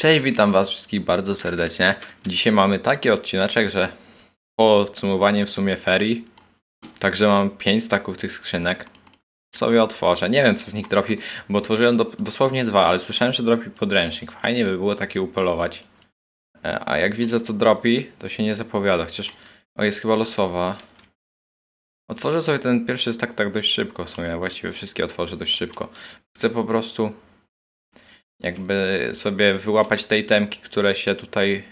Cześć, witam was wszystkich bardzo serdecznie. Dzisiaj mamy taki odcineczek, że podsumowanie w sumie ferii. Także mam 5 staków tych skrzynek. Sobie otworzę. Nie wiem co z nich dropi, bo otworzyłem do, dosłownie dwa, ale słyszałem, że dropi podręcznik. Fajnie by było takie upolować. E, A jak widzę co dropi, to się nie zapowiada. Chociaż, o jest chyba losowa. Otworzę sobie ten pierwszy stak tak dość szybko w sumie. Właściwie wszystkie otworzę dość szybko. Chcę po prostu jakby sobie wyłapać tej temki, które się tutaj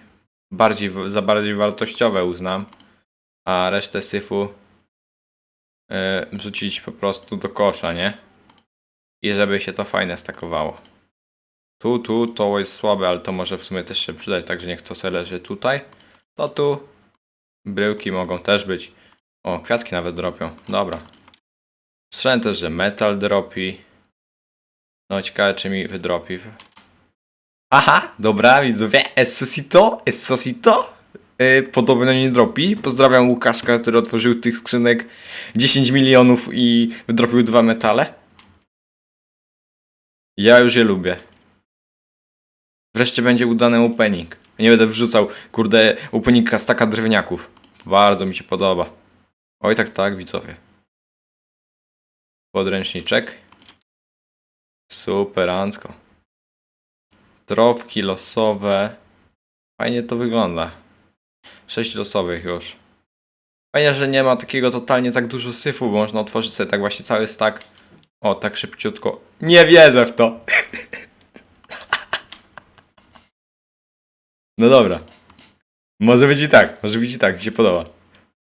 bardziej, za bardziej wartościowe uznam, a resztę syfu yy, wrzucić po prostu do kosza, nie? I żeby się to fajnie stakowało. Tu, tu, to jest słabe, ale to może w sumie też się przydać, także niech to sobie leży tutaj. To tu. Bryłki mogą też być. O, kwiatki nawet dropią. Dobra. Słyszałem też, że metal dropi. No ciekawe czy mi wydropi. Aha, dobra widzowie, Esosito, Esosito. Yy, podobno nie dropi. Pozdrawiam Łukaszka, który otworzył tych skrzynek 10 milionów i wydropił dwa metale. Ja już je lubię. Wreszcie będzie udany opening. Nie będę wrzucał, kurde, openinga z taka drewniaków. Bardzo mi się podoba. Oj, tak, tak, widzowie. Podręczniczek. Superancko. Drobki losowe. Fajnie to wygląda. Sześć losowych już. Fajnie, że nie ma takiego totalnie tak dużo syfu, bo można otworzyć sobie tak właśnie cały stack. O, tak szybciutko. Nie wierzę w to. No dobra. Może być i tak, może być i tak, mi się podoba.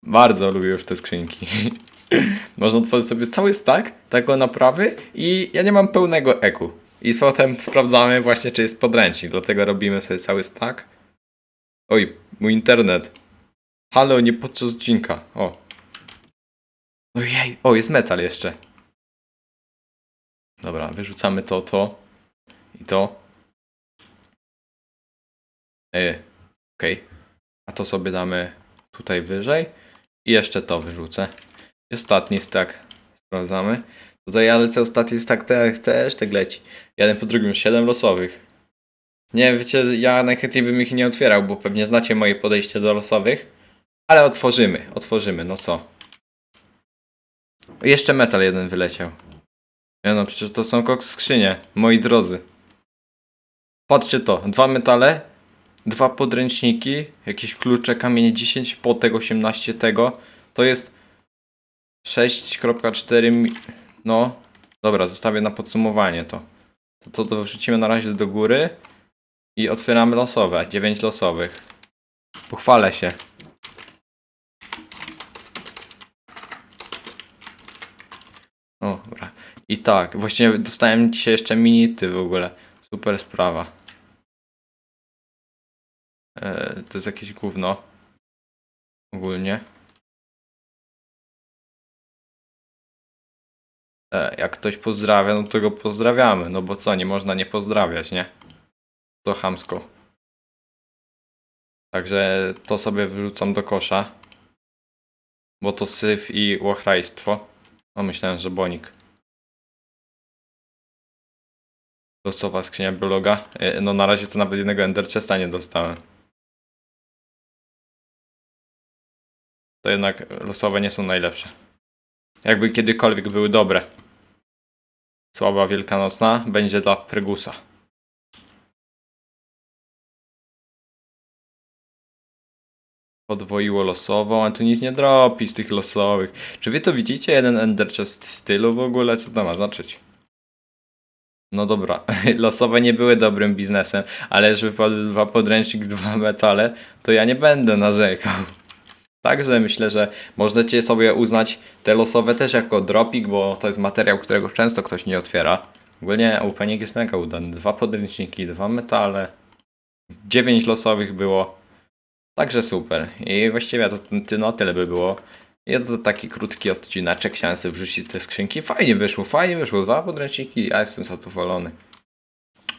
Bardzo lubię już te skrzynki. Można otworzyć sobie cały stack, taką naprawy i ja nie mam pełnego eku. I potem sprawdzamy właśnie, czy jest podręcznik. Dlatego robimy sobie cały stack. Oj, mój internet. Halo, nie podczas odcinka. O. Ojej, o, jest metal jeszcze. Dobra, wyrzucamy to, to i to. Yy, okej. A to sobie damy tutaj wyżej. I jeszcze to wyrzucę. Ostatni stack sprawdzamy. Tutaj ja lecę ostatni stack te, też tak leci. Jeden po drugim, 7 losowych. Nie, wiecie, ja najchętniej bym ich nie otwierał, bo pewnie znacie moje podejście do losowych. Ale otworzymy, otworzymy, no co. Jeszcze metal jeden wyleciał. No, przecież to są koks skrzynie, moi drodzy. Patrzcie to, dwa metale, dwa podręczniki, jakieś klucze, kamienie 10, potek 18 tego. To jest 6.4 mi- no dobra, zostawię na podsumowanie to. to. To to wrzucimy na razie do góry i otwieramy losowe, 9 losowych. Pochwalę się. O, dobra. I tak, właśnie dostałem dzisiaj jeszcze minity w ogóle. Super sprawa. E, to jest jakieś gówno. Ogólnie. Jak ktoś pozdrawia, no to go pozdrawiamy. No bo co, nie można nie pozdrawiać, nie? To chamsko. Także to sobie wyrzucam do kosza. Bo to syf i łachrajstwo. No myślałem, że bonik. Losowa skrzynia biologa. E, No na razie to nawet jednego Ender Chesta nie dostałem. To jednak losowe nie są najlepsze. Jakby kiedykolwiek były dobre. Słaba wielkanocna będzie dla Prygusa. Podwoiło losową, a tu nic nie dropi z tych losowych. Czy wy to widzicie? Jeden Ender Chest stylu w ogóle? Co to ma znaczyć? No dobra, losowe nie były dobrym biznesem, ale że wypadły dwa podręcznik, dwa metale, to ja nie będę narzekał. Także myślę, że możecie sobie uznać te losowe też jako dropik, bo to jest materiał, którego często ktoś nie otwiera. Ogólnie opening jest mega udany. Dwa podręczniki, dwa metale, dziewięć losowych było. Także super. I właściwie to no tyle by było. I to taki krótki odcineczek, chciałem sobie wrzucić te skrzynki. Fajnie wyszło, fajnie wyszło. Dwa podręczniki, ja jestem zadowolony.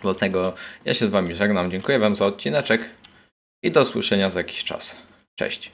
Dlatego ja się z wami żegnam. Dziękuję wam za odcineczek i do usłyszenia za jakiś czas. Cześć.